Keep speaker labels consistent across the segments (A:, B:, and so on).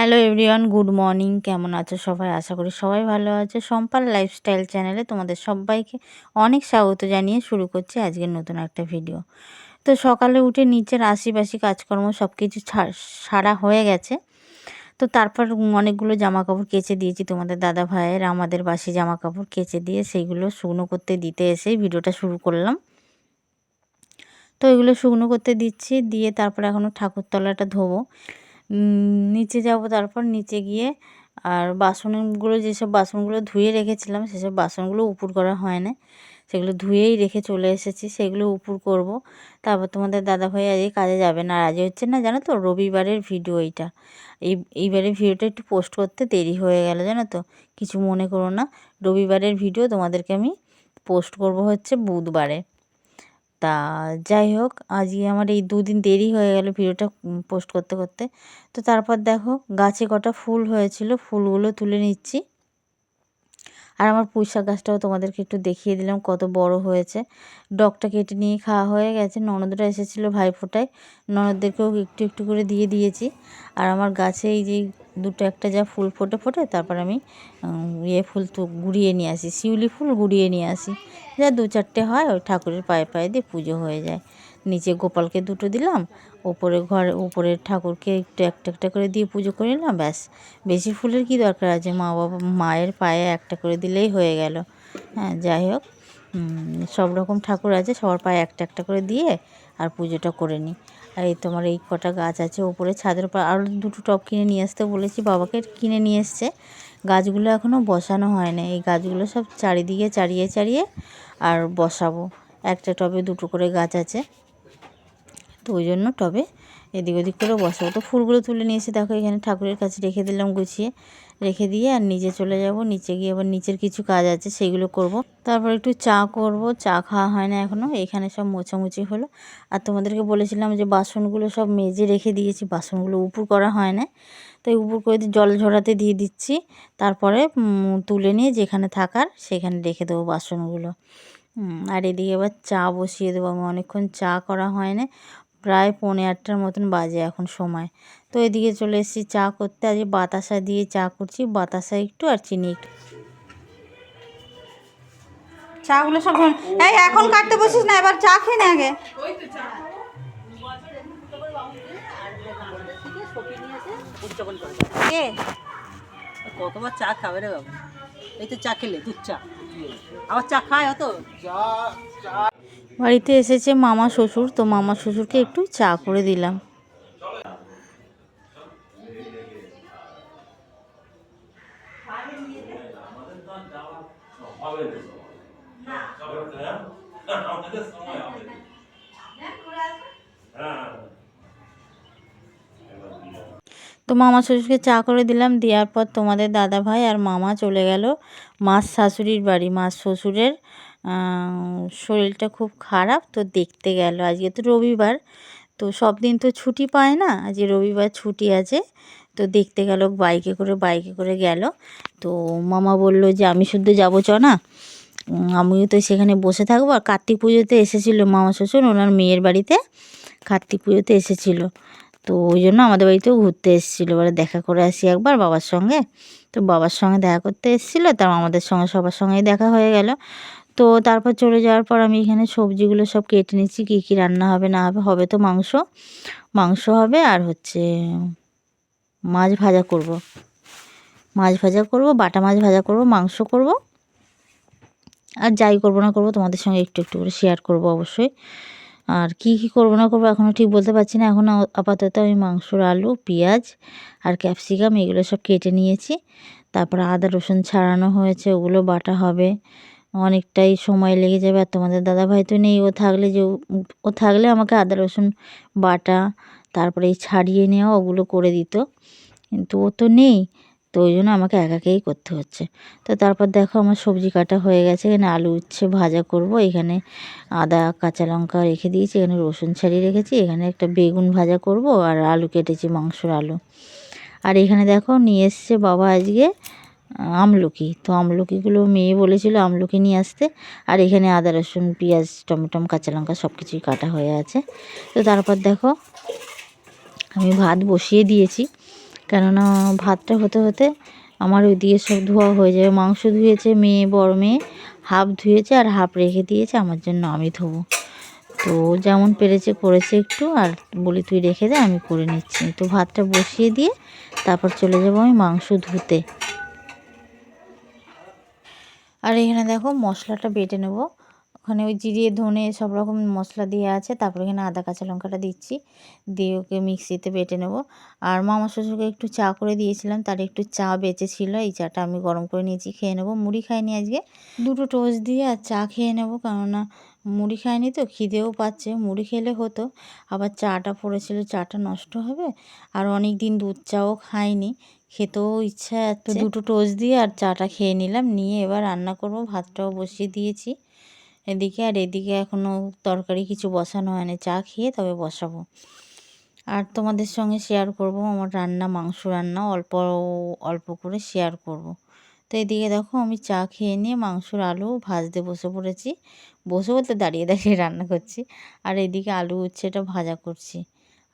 A: Hello everyone good morning কেমন আছো সবাই? আশা করি সবাই ভালো আছে। সম্পাল লাইফস্টাইল চ্যানেলে তোমাদের সবাইকে অনেক স্বাগত জানিয়ে শুরু করছি আজকের নতুন একটা ভিডিও তো সকালে উঠে নিচের আশিপাশি কাজকর্ম সব কিছু সারা হয়ে গেছে। তো তারপর অনেকগুলো জামা কাপড় কেচে দিয়েছি তোমাদের দাদা ভাইয়ের, আমাদের বাসি জামা কাপড় কেচে দিয়ে সেইগুলো শুকনো করতে দিতে এসেই ভিডিওটা শুরু করলাম। তো এগুলো শুকনো করতে দিচ্ছি, দিয়ে তারপর এখনও ঠাকুরতলাটা ধোবো। নিচে যাব, তারপর নিচে গিয়ে আর বাসনগুলো, যেসব বাসনগুলো ধুয়ে রেখেছিলাম, সেসব বাসনগুলো উপুর করা হয় না। সেগুলো ধুয়েই রেখে চলে এসেছি, সেগুলো উপুর করব। তারপর তোমাদের দাদাভাই আজকে কাজে যাবে না আজ হচ্ছে না জানো তো, রবিবারের ভিডিও এইটা। এই, এইবারের ভিডিওটা একটু পোস্ট করতে দেরি হয়ে গেল, জানো তো। কিছু মনে করো না, রবিবারের ভিডিও তোমাদেরকে আমি পোস্ট করব হচ্ছে বুধবারে। তা যাই হোক, আজকে আমার এই দুদিন দেরি হয়ে গেল ভিডিওটা পোস্ট করতে করতে। তো তারপর দেখো, গাছে কটা ফুল হয়েছিল, ফুলগুলো তুলে নিচ্ছি। আর আমার পুঁই শাক গাছটাও তোমাদেরকে একটু দেখিয়ে দিলাম কত বড় হয়েছে। ডগটা কেটে নিয়ে খাওয়া হয়ে গেছে। ননদরা এসেছিল ভাইফোঁটায়। ননদদেরকেও একটু একটু করে দিয়ে দিয়েছি। আর আমার গাছে এই যে দুটো একটা যা ফুল ফোটে ফোটে, তারপর আমি ইয়ে ফুল তো গুড়িয়ে নিয়ে আসি, শিউলি ফুল গুড়িয়ে নিয়ে আসি। যা দু চারটে হয়, ওই ঠাকুরের পায়ে পায়ে দিয়ে পুজো হয়ে যায়। নিচে গোপালকে দুটো দিলাম ওপরে ঘরে, উপরের ঠাকুরকে একটু একটা একটা করে দিয়ে পুজো করে নিলাম ব্যাস। বেশি ফুলের কি দরকার আছে? মা বাবা, মায়ের পায়ে একটা করে দিলেই হয়ে গেল। হ্যাঁ যাই হোক সব রকম ঠাকুর আছে, সবার পায়ে একটা একটা করে দিয়ে আর পুজোটা করে নিই। আর এই তোমার এই কটা গাছ আছে ওপরে ছাদের উপর আরও দুটো টব কিনে নিয়ে আসতে বলেছি, বাবাকে কিনে নিয়ে এসছে। গাছগুলো এখনও বসানো হয় না এই গাছগুলো সব চারিদিকে চারিয়ে চারিয়ে আর বসাবো। একটা টবে দুটো করে গাছ আছে। তো ওই জন্য টবে এদিক ওদিক করে বসাবো। তো ফুলগুলো তুলে নিয়ে এসে দেখো, এখানে ঠাকুরের কাছে রেখে দিলাম গুছিয়ে। রেখে দিয়ে আর নিচে চলে যাব। নিচে গিয়ে আবার নিচের কিছু কাজ আছে সেইগুলো করব। তারপর একটু চা করব। চা খাওয়া হয় না এখনও এখানে সব মোছামুছি হলো। আর তোমাদেরকে বলেছিলাম যে বাসনগুলো সব মেজে রেখে দিয়েছি, বাসনগুলো উপর করা হয় না। তাই উপর করে জল ঝরাতে দিয়ে দিচ্ছি। তারপরে তুলে নিয়ে যেখানে থাকার সেখানে রেখে দেবো বাসনগুলো। আর এদিকে এবার চা বসিয়ে দেবো। আমি অনেকক্ষণ চা করা হয় না। প্রায় পৌনে আটটার মতন বাজে এখন সময়। তো এদিকে চলে এসেছি চা করতে। আজকে বাতাসা দিয়ে চা করছি বাতাসা একটু আর চিনি একটু। চাগুলো সব এই এখন কাটতে বসিস না এবার চা খেয়ে নে আগে।
B: কতবার চা খাবে রে বাবু? এই তো চা খেলে দুধ চা। আবার চা খায় অত?
A: বাড়িতে এসেছে মামা শ্বশুর, তো মামা শ্বশুরকে একটু চা করে দিলাম। তো মামা শ্বশুরকে চা করে দিলাম, দেওয়ার পর তোমাদের দাদা ভাই আর মামা চলে গেল মাস শাশুড়ির বাড়ি, মাস শ্বশুরের শরীরটা খুব খারাপ তো দেখতে গেল। আজকে তো রবিবার, তো সব দিন তো ছুটি পায় না। আজকে রবিবার ছুটি আছে, তো দেখতে গেল, বাইকে করে বাইকে করে গেল। তো মামা বলল যে, আমি শুদ্ধ যাব, চ না? আমিও তো সেখানে বসে থাকব। আর কার্তিক পুজোতে এসেছিল মামা শ্বশুর, ওনার মেয়ের বাড়িতে কার্তিক পুজোতে এসেছিল। তো ওই জন্য আমাদের বাড়িতেও ঘুরতে এসেছিল। এবারে দেখা করে আসি একবার বাবার সঙ্গে। তো বাবার সঙ্গে দেখা করতে এসেছিল তার আমাদের সঙ্গে, সবার সঙ্গেই দেখা হয়ে গেল। তো তারপর চলে যাওয়ার পর আমি এখানে সবজিগুলো সব কেটে নিচ্ছি, কী কী রান্না হবে না হবে হবে তো মাংস। মাংস হবে আর হচ্ছে মাছ ভাজা করব। মাছ ভাজা করব, বাটা মাছ ভাজা করব, মাংস করব। আর যাই করব না করব তোমাদের সঙ্গে একটু একটু করে শেয়ার করব অবশ্যই। আর কি কি করব না করব এখনও ঠিক বলতে পারছি না। এখন আপাতত আমি মাংসর আলু, পেঁয়াজ আর ক্যাপসিকাম এগুলো সব কেটে নিয়েছি। তারপরে আদা রসুন ছাড়ানো হয়েছে, ওগুলো বাটা হবে। অনেকটাই সময় লেগে যাবে। আর তোমাদের দাদাভাই তো নেই। ও থাকলে যে, ও থাকলে আমাকে আদা, রসুন, বাটা, তারপরে এই ছাড়িয়ে নেওয়া ওগুলো করে দিত। কিন্তু ও তো নেই। তো ওই জন্য আমাকে একাকেই করতে হচ্ছে। তো তারপর দেখো আমার সবজি কাটা হয়ে গেছে। এখানে আলু উচ্ছে ভাজা করব। এখানে আদা, কাঁচা লঙ্কা রেখে দিয়েছি। এখানে রসুন ছাড়িয়ে রেখেছি। এখানে একটা বেগুন ভাজা করব। আর আলু কেটেছি, মাংসর আলু। আর এখানে দেখো নিয়ে এসছে বাবা আজকে আমলকি। তো আমলকিগুলো মেয়ে বলেছিল আমলকি নিয়ে আসতে। আর এখানে আদা, রসুন, পেঁয়াজ, টমেটম, কাঁচা লঙ্কা সব কিছুই কাটা হয়ে আছে। তো তারপর দেখো, আমি ভাত বসিয়ে দিয়েছি। কেননা ভাতটা হতে হতে আমার ওইদিকে সব ধোয়া হয়ে যাবে। মাংস ধুয়েছে মেয়ে, বড় মেয়ে, হাফ ধুয়েছে আর হাফ রেখে দিয়েছে। আমার জন্য আমি ধোবো। তো যেমন পেরেছে করেছে একটু। আর বলি তুই রেখে দে, আমি করে নিচ্ছি। তো ভাতটা বসিয়ে দিয়ে তারপর চলে যাব আমি মাংস ধুতে। আর এখানে দেখো মশলাটা বেটে নেব। ওখানে ওই জিরে, ধনে সব রকম মশলা দিয়ে আছে। তারপরে এখানে আদা, কাঁচা লঙ্কাটা দিচ্ছি। দিয়ে ওকে মিক্সিতে বেটে নেব। আর মামা শ্বশুরকে একটু চা করে দিয়েছিলাম। তার একটু চা বেঁচে ছিল এই চাটা আমি গরম করে নিয়েছি, খেয়ে নেব। মুড়ি খাইনি আজকে। দুটো টোস্ট দিয়ে আর চা খেয়ে নেব। কেননা মুড়ি খাইনি তো, খিদেও পাচ্ছে। মুড়ি খেলে হতো। আবার চাটা পড়েছিল, চাটা নষ্ট হবে। আর অনেক দিন দুধ চাও খাইনি। খেতেও ইচ্ছা আছে দুটো টোস্ট দিয়ে আর চাটা খেয়ে নিলাম। নিয়ে এবার রান্না করব। ভাতটাও বসিয়ে দিয়েছি। এদিকে আর এদিকে এখনও তরকারি কিছু বসানো হয়নি। চা খেয়ে তবে বসাবো। আর তোমাদের সঙ্গে শেয়ার করব আমার রান্না মাংস রান্না। অল্প অল্প করে শেয়ার করব। তো এদিকে দেখো আমি চা খেয়ে নিয়ে মাংসর আলু ভাজতে বসে পড়েছি। বসে বলতে দাঁড়িয়ে দাঁড়িয়ে রান্না করছি। আর এদিকে আলু উচ্ছেটা ভাজা করছি।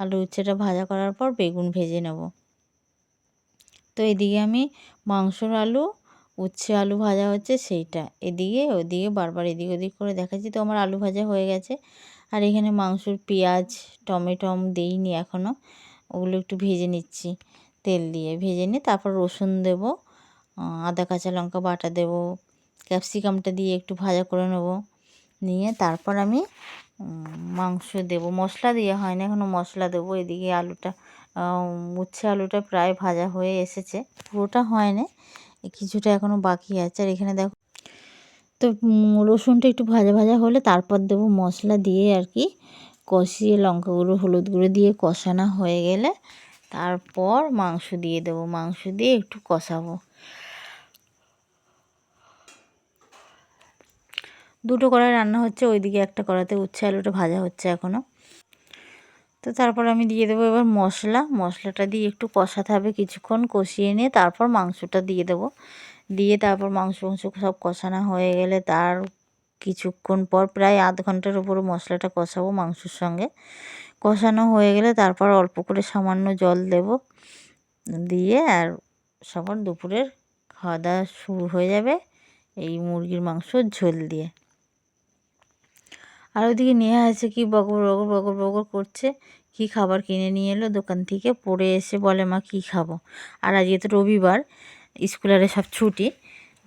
A: আলু উচ্ছেটা ভাজা করার পর বেগুন ভেজে নেব। তো এদিকে আমি মাংসর আলু, উচ্ছে আলু ভাজা হচ্ছে সেইটা। এদিকে ওদিকে বারবার এদিক ওদিক করে দেখাচ্ছি, তো আমার আলু ভাজা হয়ে গেছে। আর এখানে মাংসর পেঁয়াজ টমেটম দেইনি এখনও ওগুলো একটু ভেজে নিচ্ছি তেল দিয়ে। ভেজে নিয়ে তারপর রসুন দেব আদা, কাঁচা লঙ্কা বাটা দেব, ক্যাপসিকামটা দিয়ে একটু ভাজা করে নেব। নিয়ে তারপর আমি মাংস দেব। মশলা দিয়ে হয় না এখনও মশলা দেবো। এদিকে আলুটা উচ্ছে আলুটা প্রায় ভাজা হয়ে এসেছে। পুরোটা হয় না কিছুটা এখনও বাকি আছে। আর এখানে দেখো, তো রসুনটা একটু ভাজা ভাজা হলে তারপর দেবো মশলা দিয়ে আর কি, কষিয়ে লঙ্কা গুঁড়ো, হলুদ গুঁড়ো দিয়ে কষানো হয়ে গেলে তারপর মাংস দিয়ে দেবো। মাংস দিয়ে একটু কষাবো। দুটো কড়াই রান্না হচ্ছে, ওইদিকে একটা কড়াতে উচ্ছে আলুটা ভাজা হচ্ছে এখনও তো তারপর আমি দিয়ে দেবো এবার মশলা। মশলাটা দিয়ে একটু কষাতে হবে কিছুক্ষণ, কষিয়ে নিয়ে তারপর মাংসটা দিয়ে দেবো। দিয়ে তারপর মাংস মাংস সব কষানো হয়ে গেলে তার কিছুক্ষণ পর প্রায় আধ ঘণ্টার উপরে মশলাটা কষাবো মাংসর সঙ্গে। কষানো হয়ে গেলে তারপর অল্প করে সামান্য জল দেব। দিয়ে আর সবার দুপুরের খাওয়া দাওয়া শুরু হয়ে যাবে এই মুরগির মাংসর ঝোল দিয়ে। আর ওইদিকে নেওয়া আছে কি বগর বগর বগর বগর করছে, কি খাবার কিনে নিয়ে এলো, দোকান থেকে পড়ে এসে বলে, মা, কি খাব? আর আজকে তো রবিবার, স্কুলের সব ছুটি,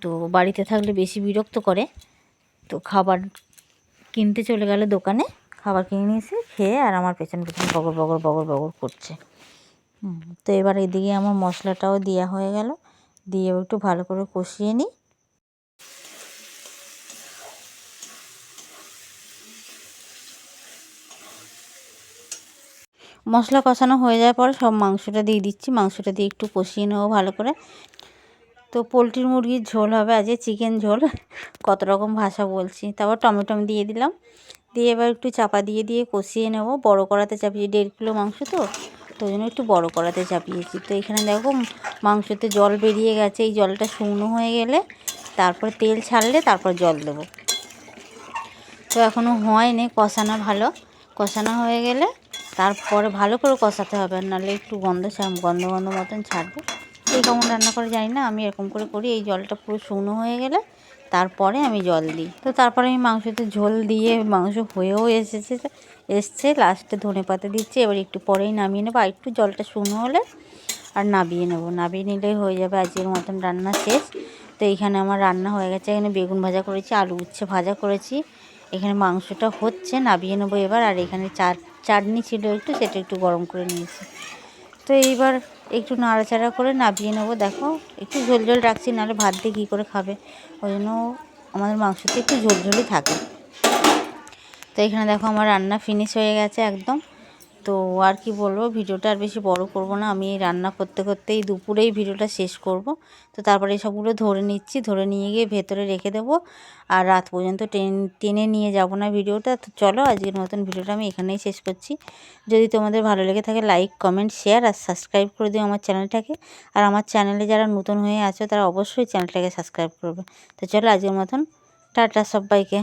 A: তো বাড়িতে থাকলে বেশি বিরক্ত করে, তো খাবার কিনতে চলে গেল দোকানে, খাবার কিনে নিয়ে এসে খেয়ে আর আমার পেছন পেছন বগর বগর বগর বগর করছে। তো এবার এদিকে আমার মশলাটাও দেওয়া হয়ে গেল, দিয়ে একটু ভালো করে কষিয়ে নিই মশলা কষানো হয়ে যাওয়ার পর সব মাংসটা দিয়ে দিচ্ছি। মাংসটা দিয়ে একটু কষিয়ে নেব ভালো করে। তো পোলট্রির মুরগির ঝোল হবে আজকে, চিকেন ঝোল। কত রকম ভাষা বলছি। তারপর টমেটম দিয়ে দিলাম। দিয়ে এবার একটু চাপা দিয়ে দিয়ে কষিয়ে নেব। বড় করাতে চাপিয়ে, দেড় কিলো মাংস তো তো জন্য একটু বড় কড়াতে চাপিয়েছি। তো এখানে দেখো মাংসতে জল বেরিয়ে গেছে। এই জলটা শুকনো হয়ে গেলে তারপর তেল ছাড়লে তারপর জল দেবো। তো এখনও হয়নি, কষানো ভালো। কষানো হয়ে গেলে তারপরে ভালো করে কষাতে হবে নাহলে একটু গন্ধ গন্ধ গন্ধ মতন ছাড়বে। এই কেমন রান্না করে জানি না, আমি এরকম করে করি, এই জলটা পুরো শুকনো হয়ে গেলে তারপরে আমি জল দিই। তো তারপরে আমি মাংসতে ঝোল দিয়ে মাংস হয়েও এসেছে, এসছে লাস্টে ধনে পাতা দিচ্ছি, এবার একটু পরেই নামিয়ে নেব, আর একটু জলটা শুকনো হলে আর নাবিয়ে নেব। নাবিয়ে নিলেই হয়ে যাবে আজকের মতন রান্না শেষ। তো এইখানে আমার রান্না হয়ে গেছে, এখানে বেগুন ভাজা করেছি, আলু উচ্ছে ভাজা করেছি এখানে মাংসটা হচ্ছে, নাবিয়ে নেব এবার। আর এখানে চার, চাটনি ছিল একটু, সেটা একটু গরম করে নিয়েছি। তো এইবার একটু নাড়াচাড়া করে নাবিয়ে নেব। দেখো, একটু ঝোল ঝোল রাখছি, নাহলে ভাত দিয়ে কী করে খাবে? ওই জন্য আমাদের মাংসটা একটু ঝোল ঝোলই থাকে। তো এখানে দেখো আমার রান্না ফিনিশ হয়ে গেছে একদম। তো আর কি বলব, ভিডিওটা আর বেশি বড় করব না। আমি রান্না করতে করতেই দুপুরেই ভিডিওটা শেষ করব। তো তারপরে সবগুলো ধরে নিচ্ছি, ধরে নিয়ে গিয়ে ভেতরে রেখে দেবো। আর রাত পর্যন্ত টেনে নিয়ে যাব না ভিডিওটা। তো চলো, আজকের মতন ভিডিওটা আমি এখানেই শেষ করছি। যদি তোমাদের ভালো লেগে থাকে লাইক কমেন্ট শেয়ার আর সাবস্ক্রাইব করে দিও আমার চ্যানেলটাকে। আর আমার চ্যানেলে যারা নতুন হয়ে আছো, তারা অবশ্যই চ্যানেলটাকে সাবস্ক্রাইব করবে। তো চলো, আজকের মতন। টাটা সবাইকে।